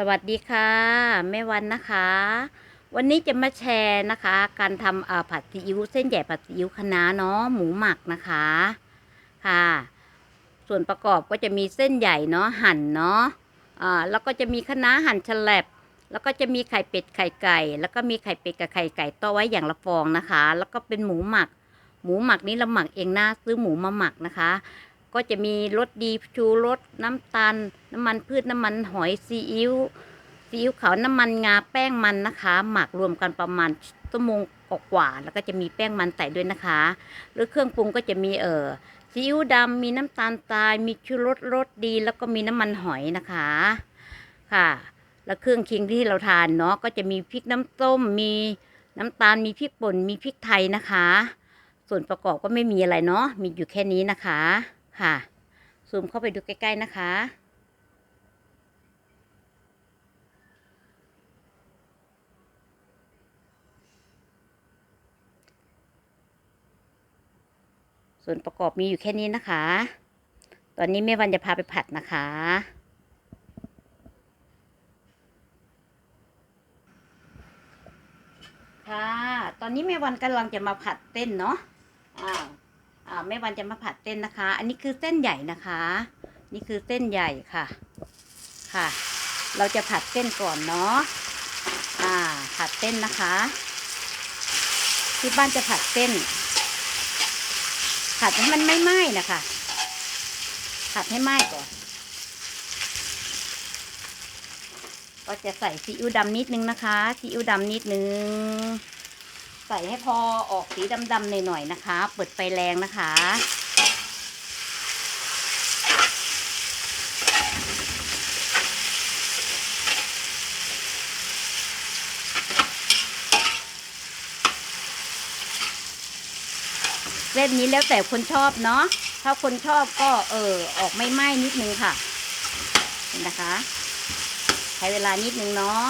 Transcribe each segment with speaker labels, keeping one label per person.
Speaker 1: สวัสดีค่ะแม่วันนะคะ วันนี้จะมาแชร์นะคะ การทำผัดซีอิ๊วเส้นใหญ่ผัดซีอิ๊วคะน้าเนาะหมูหมักนะคะค่ะ ส่วนประกอบก็จะมีเส้นใหญ่เนาะหั่นเนาะอ่าแล้วก็จะมีคะน้าหั่นฉลับแล้วก็จะมีไข่เป็ดไข่ไก่ แล้วก็มีไข่เป็ดกับไข่ไก่ต้อไว้อย่างละฟองนะคะ แล้วก็เป็นหมูหมัก หมูหมักนี้เราหมักเองนะซื้อหมูมาหมักนะคะ ก็จะมีรสดีชูรสน้ำตาล น้ำมันพืชน้ำมันหอยซีอิ๊วซีอิ๊วขาวน้ำมันงาแป้งมันนะคะ หมักรวมกันประมาณชั่วโมงกกว่าแล้วก็จะมีแป้งมันใส่ด้วยนะคะ หรือเครื่องปรุงก็จะมีเออซีอิ๊วดำมีน้ำตาลทรายมีชูรสรสดีแล้วก็มีน้ำมันหอยนะคะค่ะ แล้วเครื่องเคียงที่เราทานเนาะก็จะมีพริกน้ำส้มมีน้ำตาลมีพริกป่นมีพริกไทยนะคะ ส่วนประกอบก็ไม่มีอะไรเนาะมีอยู่แค่นี้นะคะ ค่ะ ซูมเข้าไปดูใกล้ ๆ นะคะ ส่วนประกอบมีอยู่แค่นี้นะคะ ตอนนี้แม่วันจะพาไปผัดนะคะค่ะ ตอนนี้แม่วันกำลังจะมาผัดเต้นเนาะ อ้าว แม่วันจะมาผัดเต้นนะคะ อันนี้คือเส้นใหญ่นะคะ นี่คือเส้นใหญ่ค่ะ ค่ะ เราจะผัดเส้นก่อนเนาะอ่า ผัดเส้นนะคะ ที่บ้านจะผัดเส้น ผัดให้มันไม่ไหม้นะคะ ผัดให้ไหม้ก่อน ก็จะใส่ซีอิ๊วดำนิดนึงนะคะซีอิ๊วดำนิดนึง ใส่ให้พอออกสีดำๆหน่อยๆนะคะ เปิดไฟแรงนะคะ เส้นนี้แล้วแต่คนชอบเนาะ ถ้าคนชอบก็เออออกไม่ไหม้นิดนึงค่ะ เห็นนะคะ ใช้เวลานิดนึงเนาะ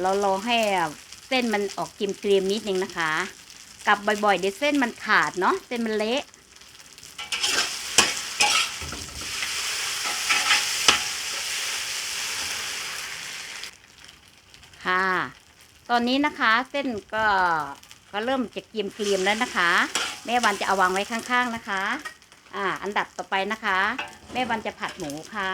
Speaker 1: เรารอให้เส้นมันออกกิมเกรียมนิดนึงนะคะ กลับบ่อยๆเดี๋ยวเส้นมันขาดเนาะเส้นมันเละค่ะ ตอนนี้นะคะเส้นก็ก็เริ่มจะเกรียมเกรียมแล้วนะคะ แม่วันจะเอาวางไว้ข้างๆนะคะ อ่า อันดับต่อไปนะคะ แม่วันจะผัดหมูค่ะ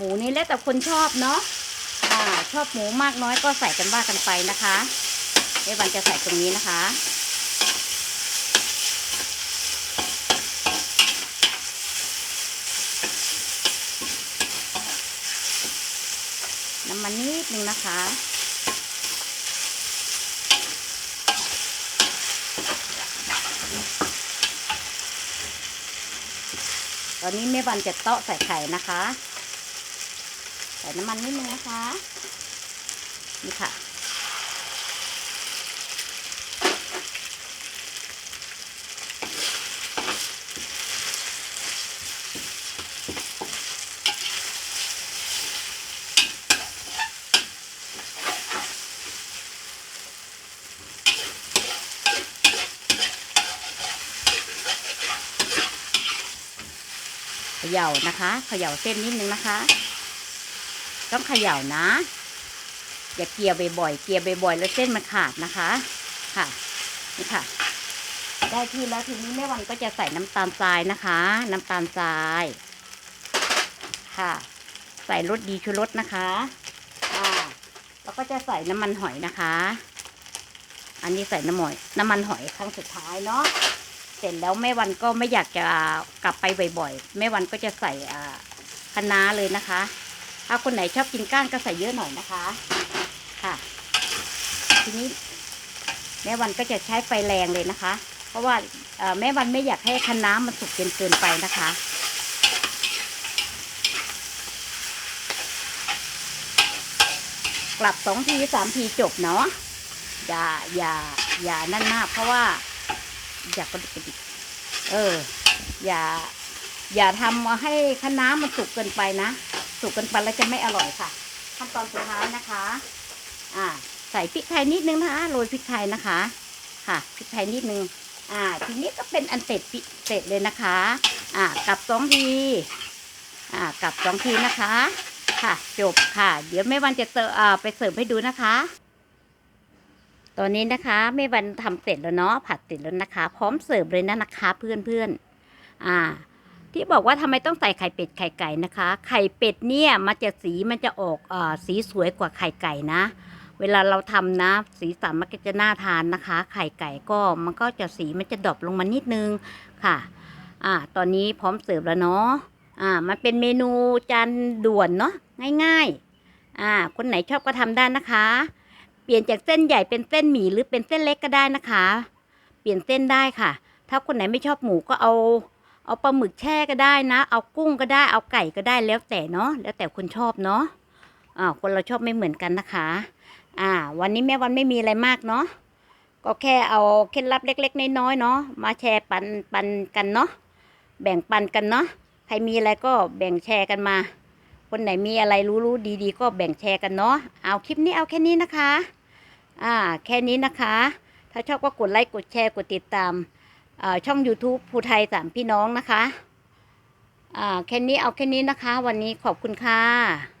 Speaker 1: หมูนี้แล้วแต่คนชอบเนาะอ่าชอบหมูมากน้อยก็ใส่กันว่ากันไปนะคะแม่วันจะใส่ตรงนี้นะคะ น้ำมันนิดนึงนะคะตอนนี้แม่วันจะเตาะใส่ไข่นะคะ ใส่น้ำมันนิดนึงนะคะ นี่ค่ะ เขย่านะคะ เขย่าเส้นนิดนึงนะคะ ต้องเขย่านะ อย่าเกลียบ่อยๆเกลียบ่อยๆแล้วเส้นมันขาดนะคะ ค่ะ นี่ค่ะ ได้ที่แล้วทีนี้แม่วันก็จะใส่น้ำตาลทรายนะคะ น้ำตาลทราย ค่ะ ใส่รสดีชูรสนะคะอ่าแล้วก็จะใส่น้ำมันหอยนะคะ อันนี้ใส่น้ำหอยน้ำมันหอยครั้งสุดท้ายเนาะเสร็จแล้วแม่วันก็ไม่อยากจะกลับไปบ่อยๆแม่วันก็จะใส่อ่าคะน้าเลยนะคะ ถ้าคนไหนชอบกินก้านก็ใส่เยอะหน่อยนะคะค่ะ ทีนี้ แม่วันก็จะใช้ไฟแรงเลยนะคะ เพราะว่าแม่วันไม่อยากให้คะน้ามันสุกเกินเกินไปนะคะกลับสองทีสามทีจบเนาะอย่าอย่าอย่านั่นมาก เพราะว่า อย่ากระดิกกระดิกเออ อย่า อย่าทำให้คะน้ามันสุกเกินไปนะ สุกกินไปแล้วจะไม่อร่อยค่ะ ขั้นตอนสุดท้ายนะคะ อ่า ใส่พริกไทยนิดนึงนะคะโรยพริกไทยนะคะ ค่ะพริกไทยนิดนึงอ่า ทีนี้ก็เป็นอันเสร็จปิเสร็จเลยนะคะ อ่ากลับสองทีอ่ากลับสองทีนะคะ ค่ะ จบค่ะ เดี๋ยวแม่วันจะเอ่าไปเสร์ฟให้ดูนะคะ ตอนนี้นะคะแม่วันทำเสร็จแล้วเนาะผัดเสร็จแล้วนะคะ พร้อมเสิร์ฟเลยนะนะคะ เพื่อนเพื่อนๆอ่า ที่บอกว่าทำไมต้องใส่ไข่เป็ดไข่ไก่นะคะ ไข่เป็ดเนี่ยมันจะสีมันจะออกอสีสวยกว่าไข่ไก่นะ เวลาเราทำนะ สีสันมันก็จะน่าทานนะคะ ไข่ไก่ก็มันก็จะสีมันจะดรอปลงมานิดนึงค่ะ อ่า ตอนนี้พร้อมเสิร์ฟแล้วเนาะอ่า มันเป็นเมนูจานด่วนเนาะง่าย ๆ อ่า คนไหนชอบก็ทำได้นะคะ เปลี่ยนจากเส้นใหญ่เป็นเส้นหมี่หรือเป็นเส้นเล็กก็ได้นะคะ เปลี่ยนเส้นได้ค่ะ ถ้าคนไหนไม่ชอบหมูก็เอา เอาปลาหมึกแช่ก็ได้นะ เอากุ้งก็ได้ เอาไก่ก็ได้แล้วแต่เนาะ แล้วแต่คนชอบเนาะ อ่า คนเราชอบไม่เหมือนกันนะคะ อ่า วันนี้แม่วันไม่มีอะไรมากเนาะ ก็แค่เอาเคล็ดลับเล็ก ๆ น้อยๆเนาะ มาแชร์ปันปันกันเนาะ แบ่งปันกันเนาะ ใครมีอะไรก็แบ่งแชร์กันมา คนไหนมีอะไรรู้ๆดีๆ ก็แบ่งแชร์กันเนาะ เอาคลิปนี้เอาแค่นี้นะคะ อ่า แค่นี้นะคะ ถ้าชอบก็กดไลค์ กดแชร์ กดติดตาม ช่อง YouTube ภูไทยสามพี่น้องนะคะอ่าแค่นี้เอาแค่นี้นะคะ วันนี้ขอบคุณค่ะ